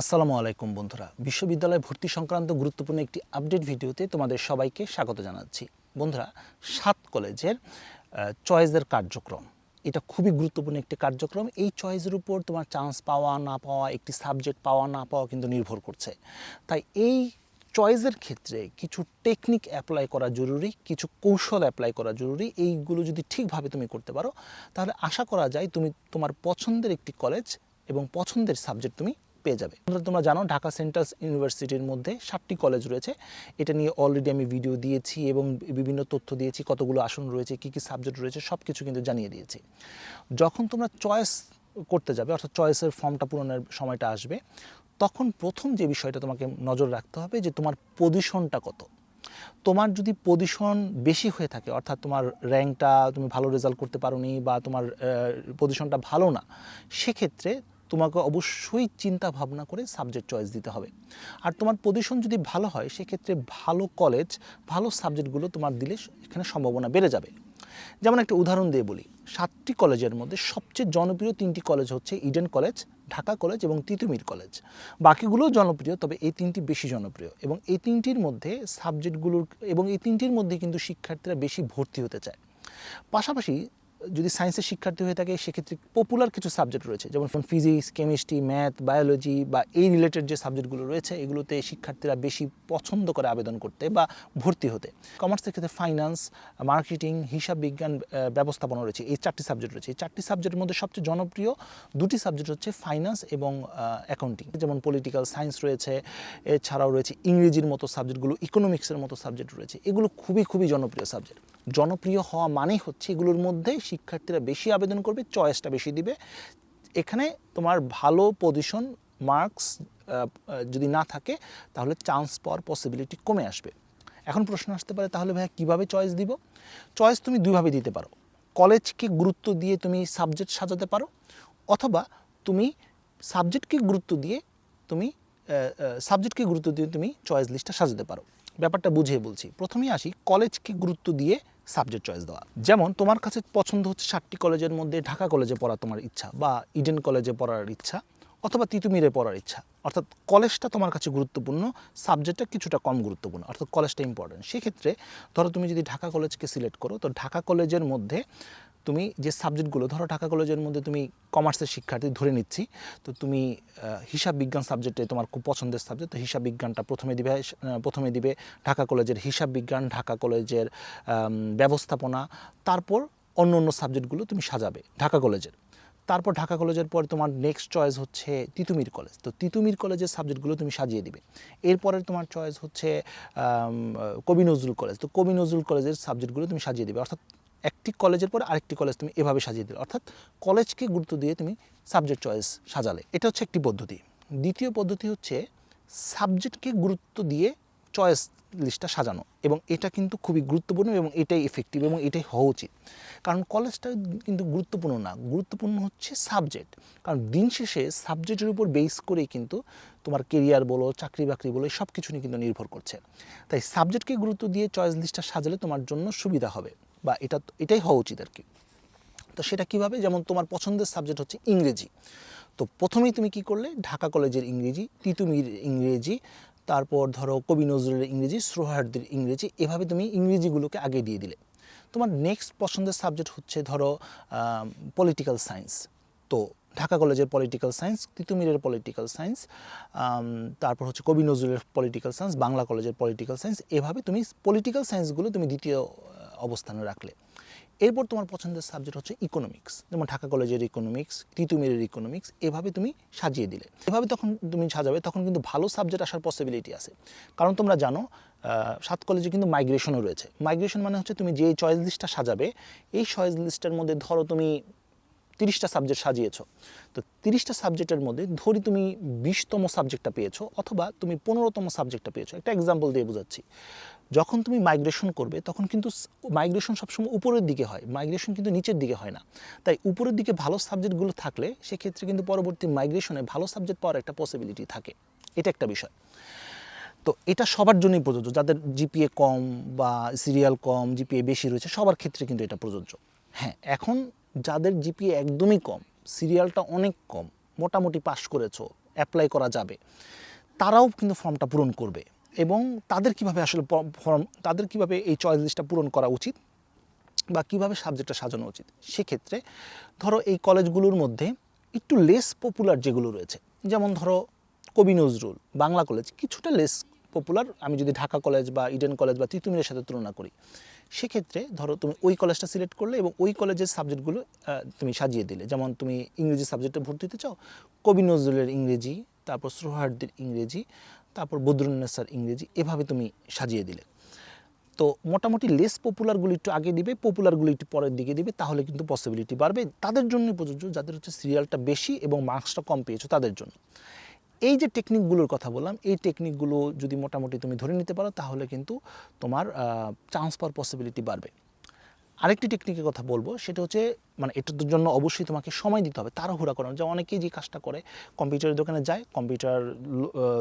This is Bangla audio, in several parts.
আসসালামু আলাইকুম বন্ধুরা। বিশ্ববিদ্যালয় ভর্তি সংক্রান্ত গুরুত্বপূর্ণ একটি আপডেট ভিডিওতে তোমাদের সবাইকে স্বাগত জানাচ্ছি। বন্ধুরা, সাত কলেজের চয়েসের কার্যক্রম। এটা খুবই গুরুত্বপূর্ণ একটি কার্যক্রম। এই চয়েসের উপর তোমার চান্স পাওয়া, না পাওয়া, একটি সাবজেক্ট পাওয়া, না পাওয়া কিন্তু নির্ভর করছে। তাই এই চয়েসের ক্ষেত্রে কিছু টেকনিক অ্যাপ্লাই করা জরুরি, কিছু কৌশল অ্যাপ্লাই করা জরুরি। এইগুলো যদি ঠিকভাবে তুমি করতে পারো, তাহলে আশা করা যায় তুমি তোমার পছন্দের একটি কলেজ এবং পছন্দের সাবজেক্ট তুমি পেয়ে যাবে। তোমরা জানো ঢাকা সেন্ট্রাল ইউনিভার্সিটির মধ্যে সাতটি কলেজ রয়েছে। এটা নিয়ে অলরেডি আমি ভিডিও দিয়েছি এবং বিভিন্ন তথ্য দিয়েছি, কতগুলো আসন রয়েছে, কী কী সাবজেক্ট রয়েছে সব কিছু কিন্তু জানিয়ে দিয়েছি। যখন তোমরা চয়েস করতে যাবে, অর্থাৎ চয়েসের ফর্মটা পূরণের সময়টা আসবে, তখন প্রথম যে বিষয়টা তোমাকে নজর রাখতে হবে যে তোমার পজিশনটা কত। তোমার যদি পজিশন বেশি হয়ে থাকে, অর্থাৎ তোমার র্যাঙ্কটা তুমি ভালো রেজাল্ট করতে পারোনি বা তোমার পজিশনটা ভালো না, সেক্ষেত্রে তোমাকে অবশ্যই চিন্তা ভাবনা করে সাবজেক্ট চয়েস দিতে হবে। আর তোমার পজিশন যদি ভালো হয়, সেক্ষেত্রে ভালো কলেজ ভালো সাবজেক্টগুলো তোমার দিলে এখানে সম্ভাবনা বেড়ে যাবে। যেমন একটা উদাহরণ দিয়ে বলি, সাতটি কলেজের মধ্যে সবচেয়ে জনপ্রিয় তিনটি কলেজ হচ্ছে ইডেন কলেজ ঢাকা কলেজ এবং তিতুমির কলেজ বাকিগুলোও জনপ্রিয়, তবে এই তিনটি বেশি জনপ্রিয় এবং এই তিনটির মধ্যে সাবজেক্টগুলোর এবং এই তিনটির মধ্যে কিন্তু শিক্ষার্থীরা বেশি ভর্তি হতে চায়। পাশাপাশি যদি সায়েন্সের শিক্ষার্থী হয়ে থাকে, সেক্ষেত্রে পপুলার কিছু সাবজেক্ট রয়েছে। যেমন ফিজিক্স কেমিস্ট্রি ম্যাথ বায়োলজি বা এই রিলেটেড যে সাবজেক্টগুলো রয়েছে, এগুলোতে শিক্ষার্থীরা বেশি পছন্দ করে আবেদন করতে বা ভর্তি হতে। কমার্সের ক্ষেত্রে ফাইন্যান্স মার্কেটিং হিসাব বিজ্ঞান ব্যবস্থাপনা রয়েছে। এই চারটি সাবজেক্ট রয়েছে। এই চারটি সাবজেক্টের মধ্যে সবচেয়ে জনপ্রিয় দুটি সাবজেক্ট হচ্ছে ফাইন্যান্স এবং অ্যাকাউন্টিং যেমন পলিটিক্যাল সায়েন্স রয়েছে, এছাড়াও রয়েছে ইংরেজির মতো সাবজেক্টগুলো ইকোনমিক্সের মতো সাবজেক্ট রয়েছে। এগুলো খুবই খুবই জনপ্রিয় সাবজেক্ট জনপ্রিয় হওয়া মানেই হচ্ছে এগুলোর মধ্যে শিক্ষার্থীরা বেশি আবেদন করবে চয়েসটা বেশি দিবে। এখানে তোমার ভালো পজিশন মার্কস যদি না থাকে, তাহলে চান্স পাওয়ার পসিবিলিটি কমে আসবে। এখন প্রশ্ন আসতে পারে, তাহলে ভাইয়া কীভাবে চয়েস দিব? চয়েস তুমি দুইভাবে দিতে পারো। কলেজকে গুরুত্ব দিয়ে তুমি সাবজেক্ট সাজাতে পারো, অথবা তুমি সাবজেক্টকে গুরুত্ব দিয়ে তুমি সাবজেক্টকে গুরুত্ব দিয়ে তুমি চয়েস লিস্টটা সাজাতে পারো। ব্যাপারটা বুঝিয়ে বলছি। প্রথমেই আসি, কলেজকে গুরুত্ব দিয়ে সাবজেক্ট চয়েস দেওয়া। যেমন তোমার কাছে পছন্দ হচ্ছে সাতটি কলেজের মধ্যে ঢাকা কলেজে পড়া তোমার ইচ্ছা বা ইডেন কলেজে পড়ার ইচ্ছা অথবা তিতুমিরে পড়ার ইচ্ছা। অর্থাৎ কলেজটা তোমার কাছে গুরুত্বপূর্ণ সাবজেক্টটা কিছুটা কম গুরুত্বপূর্ণ, অর্থাৎ কলেজটা ইম্পর্টেন্ট সেক্ষেত্রে ধরো তুমি যদি ঢাকা কলেজকে সিলেক্ট করো, তো ঢাকা কলেজের মধ্যে তুমি যে সাবজেক্টগুলো ধরো ঢাকা কলেজের মধ্যে তুমি কমার্সের শিক্ষার্থী ধরে নিচ্ছি, তো তুমি হিসাব বিজ্ঞান সাবজেক্টে তোমার খুব পছন্দের সাবজেক্ট তো হিসাব বিজ্ঞানটা প্রথমে দিবে প্রথমে দিবে ঢাকা কলেজের হিসাব বিজ্ঞান, ঢাকা কলেজের ব্যবস্থাপনা, তারপর অন্য অন্য সাবজেক্টগুলো তুমি সাজাবে ঢাকা কলেজের। তারপর ঢাকা কলেজের পর তোমার নেক্সট চয়েস হচ্ছে তিতুমির কলেজ, তো তিতুমির কলেজের সাবজেক্টগুলো তুমি সাজিয়ে দিবে। এরপরে তোমার চয়েস হচ্ছে কবি নজরুল কলেজ, তো কবি নজরুল কলেজের সাবজেক্টগুলো তুমি সাজিয়ে দিবে, অর্থাৎ একটি কলেজের পর আরেকটি কলেজ তুমি এভাবে সাজিয়ে দিলে। অর্থাৎ কলেজকে গুরুত্ব দিয়ে তুমি সাবজেক্ট চয়েস সাজালে। এটা হচ্ছে একটি পদ্ধতি। দ্বিতীয় পদ্ধতি হচ্ছে সাবজেক্টকে গুরুত্ব দিয়ে চয়েস লিস্টটা সাজানো এবং এটা কিন্তু খুবই গুরুত্বপূর্ণ এবং এটাই এফেক্টিভ এবং এটাই হওয়া উচিত। কারণ কলেজটা কিন্তু গুরুত্বপূর্ণ না। গুরুত্বপূর্ণ হচ্ছে সাবজেক্ট কারণ দিন শেষে সাবজেক্টের উপর বেস করেই কিন্তু তোমার কেরিয়ার বলো চাকরি বাকরি বলো সব কিছু নিয়ে কিন্তু নির্ভর করছে। তাই সাবজেক্টকে গুরুত্ব দিয়ে চয়েস লিস্টটা সাজালে তোমার জন্য সুবিধা হবে। বা এটা এটাই হওয়া উচিত আর কি। তো সেটা কীভাবে? যেমন তোমার পছন্দের সাবজেক্ট হচ্ছে ইংরেজি। তো প্রথমেই তুমি কি করলে? ঢাকা কলেজের ইংরেজি, তিতুমির ইংরেজি, তারপর ধরো কবি নজরুলের ইংরেজি সোহার্দের ইংরেজি, এভাবে তুমি ইংরেজিগুলোকে আগে দিয়ে দিলে। তোমার নেক্সট পছন্দের সাবজেক্ট হচ্ছে ধরো পলিটিক্যাল সায়েন্স তো ঢাকা কলেজের পলিটিক্যাল সায়েন্স তিতুমিরের পলিটিক্যাল সায়েন্স তারপর হচ্ছে কবি নজরুলের পলিটিক্যাল সায়েন্স বাংলা কলেজের পলিটিক্যাল সায়েন্স এভাবে তুমি পলিটিক্যাল সায়েন্সগুলো তুমি দ্বিতীয় অবস্থানে রাখলে। এরপর তোমার পছন্দের সাবজেক্ট হচ্ছে ইকোনমিক্স যেমন ঢাকা কলেজের ইকোনমিক্স তিতুমিরের ইকোনমিক্স এভাবে তুমি সাজিয়ে দিলে। এভাবে তখন তুমি সাজাবে, তখন কিন্তু ভালো সাবজেক্ট আসার পসিবিলিটি আছে। কারণ তোমরা জানো সাত কলেজে কিন্তু মাইগ্রেশনও রয়েছে। মাইগ্রেশন মানে হচ্ছে তুমি যে চয়েস লিস্টটা সাজাবে, এই চয়েস লিস্টের মধ্যে ধরো তুমি তিরিশটা সাবজেক্ট সাজিয়েছো। তো তিরিশটা সাবজেক্টের মধ্যে ধরি তুমি বিশতম সাবজেক্টটা পেয়েছ, অথবা তুমি পনেরোতম সাবজেক্টটা পেয়েছ। একটা এক্সাম্পল দিয়ে বোঝাচ্ছি। যখন তুমি মাইগ্রেশন করবে, তখন কিন্তু মাইগ্রেশন সবসময় উপরের দিকে হয়। মাইগ্রেশন কিন্তু নিচের দিকে হয় না। তাই উপরের দিকে ভালো সাবজেক্টগুলো থাকলে, সেক্ষেত্রে কিন্তু পরবর্তী মাইগ্রেশনে ভালো সাবজেক্ট পাওয়ার একটা পসিবিলিটি থাকে। এটা একটা বিষয়। তো এটা সবার জন্যই প্রযোজ্য। যাদের জিপিএ কম বা সিরিয়াল কম জিপিএ বেশি রয়েছে, সবার ক্ষেত্রে কিন্তু এটা প্রযোজ্য। হ্যাঁ এখন যাদের জিপিএ একদমই কম সিরিয়ালটা অনেক কম, মোটামুটি পাশ করেছ অ্যাপ্লাই করা যাবে, তারাও কিন্তু ফর্মটা পূরণ করবে। এবং তাদের কীভাবে আসলে ফর্ম, তাদের কীভাবে এই চয়েস লিস্টটা পূরণ করা উচিত বা কীভাবে সাবজেক্টটা সাজানো উচিত? সেক্ষেত্রে ধরো এই কলেজগুলোর মধ্যে একটু লেস পপুলার যেগুলো রয়েছে, যেমন ধরো কবি নজরুল, বাংলা কলেজ কিছুটা লেস পপুলার আমি যদি ঢাকা কলেজ বা ইডেন কলেজ বা তিতুমিরের সাথে তুলনা করি, সেক্ষেত্রে ধরো তুমি ওই কলেজটা সিলেক্ট করলে এবং ওই কলেজের সাবজেক্টগুলো তুমি সাজিয়ে দিলে। যেমন তুমি ইংরেজি সাবজেক্টে ভর্তি হতে চাও, কবি নজরুলের ইংরেজি, তারপর সুহার্দের ইংরেজি তারপর বদরুন্নেসার ইংরেজি এভাবে তুমি সাজিয়ে দিলে। তো মোটামুটি লেস পপুলারগুলো একটু আগে দিবে পপুলারগুলো একটু পরের দিকে দিবে, তাহলে কিন্তু পসিবিলিটি বাড়বে। তাদের জন্য প্রযোজ্য যাদের হচ্ছে সিরিয়ালটা বেশি এবং মার্কসটা কম পেয়েছ তাদের জন্য। এই যে টেকনিকগুলোর কথা বললাম, এই টেকনিকগুলো যদি মোটামুটি তুমি ধরে নিতে পারো, তাহলে কিন্তু তোমার চান্স পাওয়ার পসিবিলিটি বাড়বে। আরেকটি টেকনিকের কথা বলব, সেটা হচ্ছে মানে এটার জন্য অবশ্যই তোমাকে সময় দিতে হবে, তাড়াহুড়া করানো যে অনেকেই যে কাজটা করে, কম্পিউটারের দোকানে যায়, কম্পিউটার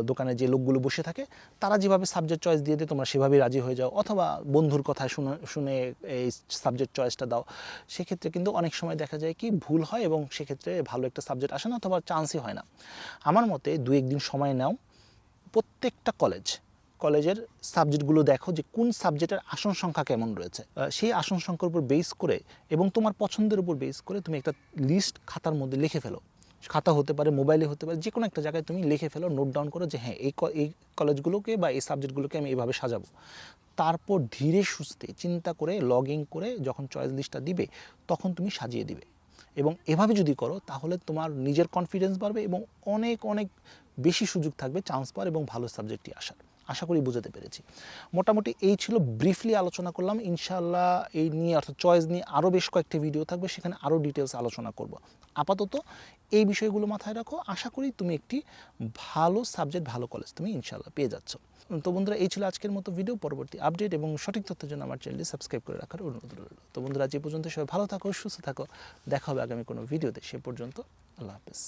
দোকানে যে লোকগুলো বসে থাকে, তারা যেভাবে সাবজেক্ট চয়েস দিয়ে দেয়, তোমরা সেভাবেই রাজি হয়ে যাও। অথবা বন্ধুর কথা শুনে শুনে এই সাবজেক্ট চয়েসটা দাও। সেক্ষেত্রে কিন্তু অনেক সময় দেখা যায় কি, ভুল হয় এবং সেক্ষেত্রে ভালো একটা সাবজেক্ট আসে না, অথবা চান্সই হয় না। আমার মতে দু একদিন সময় নাও। প্রত্যেকটা কলেজ কলেজের সাবজেক্টগুলো দেখো যে কোন সাবজেক্টের আসন সংখ্যা কেমন রয়েছে। সেই আসন সংখ্যার উপর বেস করে এবং তোমার পছন্দের উপর বেস করে তুমি একটা লিস্ট খাতার মধ্যে লিখে ফেলো। খাতা হতে পারে মোবাইলে হতে পারে যে কোনো একটা জায়গায় তুমি লিখে ফেলো নোট ডাউন করো যে হ্যাঁ এই এই কলেজগুলোকে বা এই সাবজেক্টগুলোকে আমি এভাবে সাজাবো। তারপর ধীরে সুস্থে চিন্তা করে লগ ইন করে যখন চয়েস লিস্টটা দিবে, তখন তুমি সাজিয়ে দিবে। এবং এভাবে যদি করো, তাহলে তোমার নিজের কনফিডেন্স বাড়বে এবং অনেক অনেক বেশি সুযোগ থাকবে চান্স পাওয়ার এবং ভালো সাবজেক্টটি আসার। আশা করি বুঝাতে পেরেছি। মোটামুটি এই ছিল ব্রিফলি আলোচনা করলাম। ইনশাল্লাহ এই নিয়ে অর্থাৎ চয়েস নিয়ে আরও বেশ কয়েকটি ভিডিও থাকবে, সেখানে আরও ডিটেলস আলোচনা করব। আপাতত এই বিষয়গুলো মাথায় রাখো। আশা করি তুমি একটি ভালো সাবজেক্ট ভালো কলেজ তুমি ইনশাল্লাহ পেয়ে যাচ্ছ। তো বন্ধুরা, এই ছিল আজকের মতো ভিডিও পরবর্তী আপডেট এবং সঠিক তথ্যের জন্য আমার চ্যানেলটি সাবস্ক্রাইব করে রাখার অনুরোধ রইল। তো বন্ধুরা যে পর্যন্ত সবাই ভালো থাকো, সুস্থ থাকো। দেখা হবে আগামী কোনো ভিডিওতে সে পর্যন্ত আল্লাহ হাফেজ।